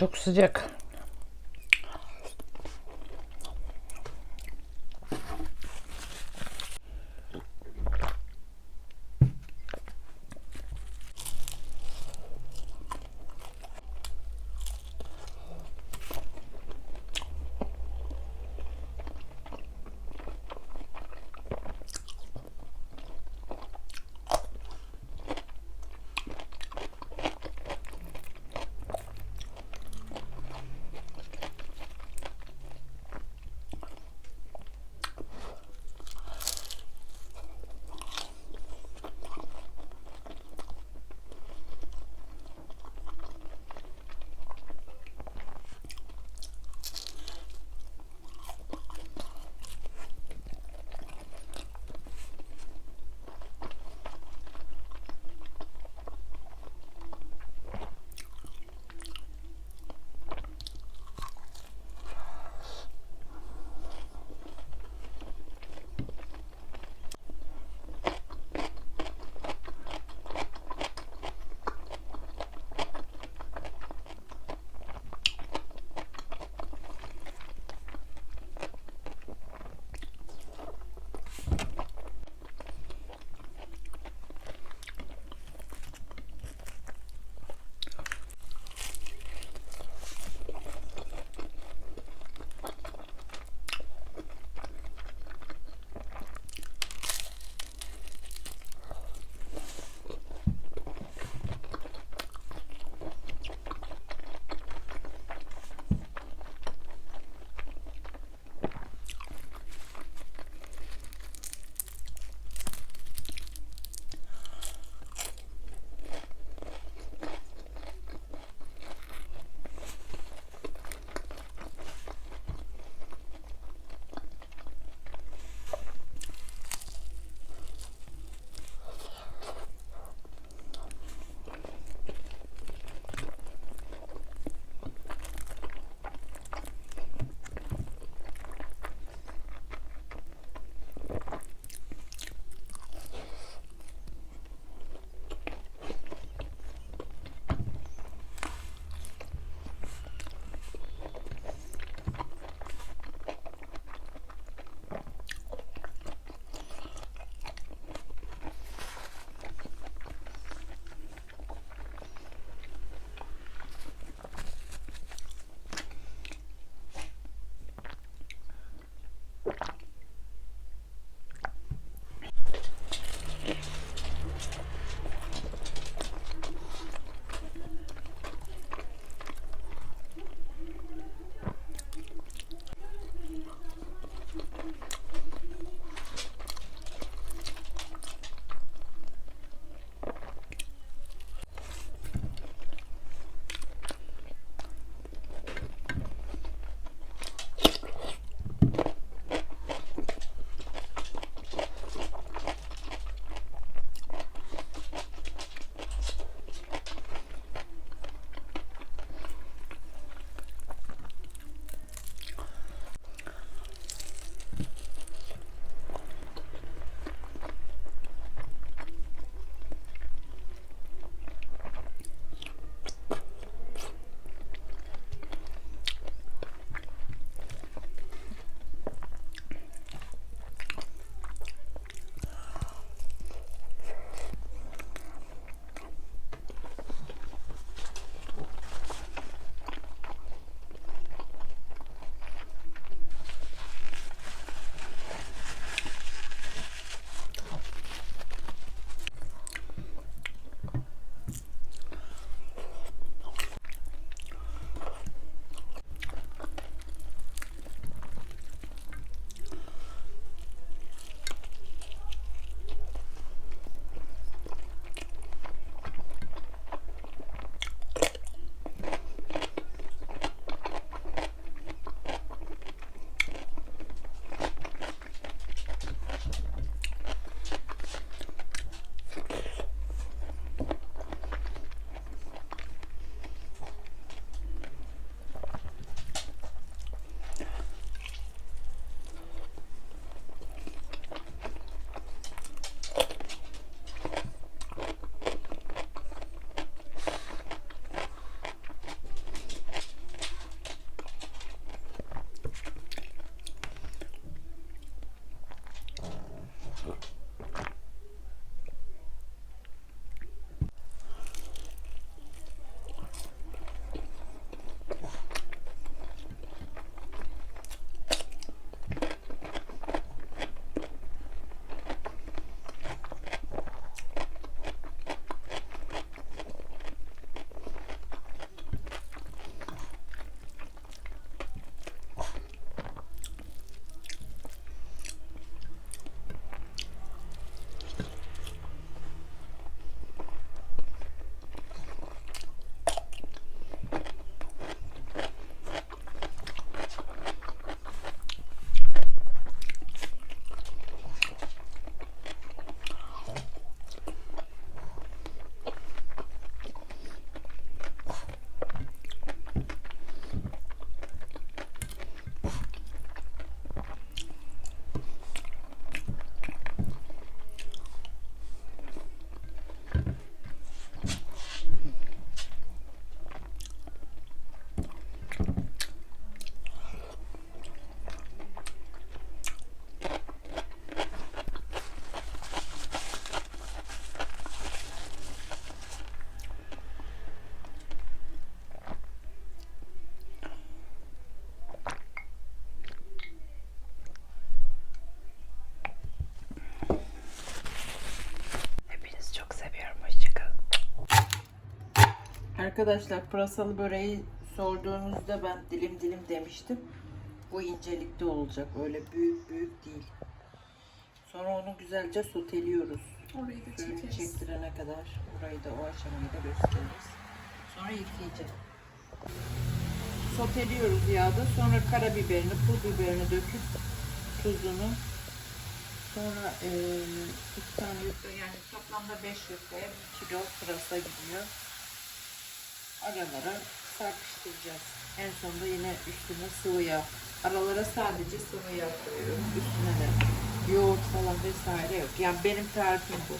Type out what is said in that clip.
çok sıcak. Arkadaşlar pırasalı böreği sorduğunuzda ben dilim dilim demiştim. Bu incelikte olacak. Öyle büyük büyük değil. Sonra onu güzelce soteliyoruz. Orayı da çekeriz. çektirene kadar burayı da o aşamayı da gösteririz. Sonra yıkayacağız. Soteliyoruz yağda. Sonra karabiberini, pul biberini döküp tuzunu sonra eee iki tane yufka yani toplamda 5 yufkaya 1 kilo pırasa gidiyor. Aralara sarkıştıracağız. En sonunda yine üstüne sıvı yağ. Aralara sadece sıvı yağ koyuyorum. Üstüne de yoğurt falan vesaire yok. Yani benim tarifim bu.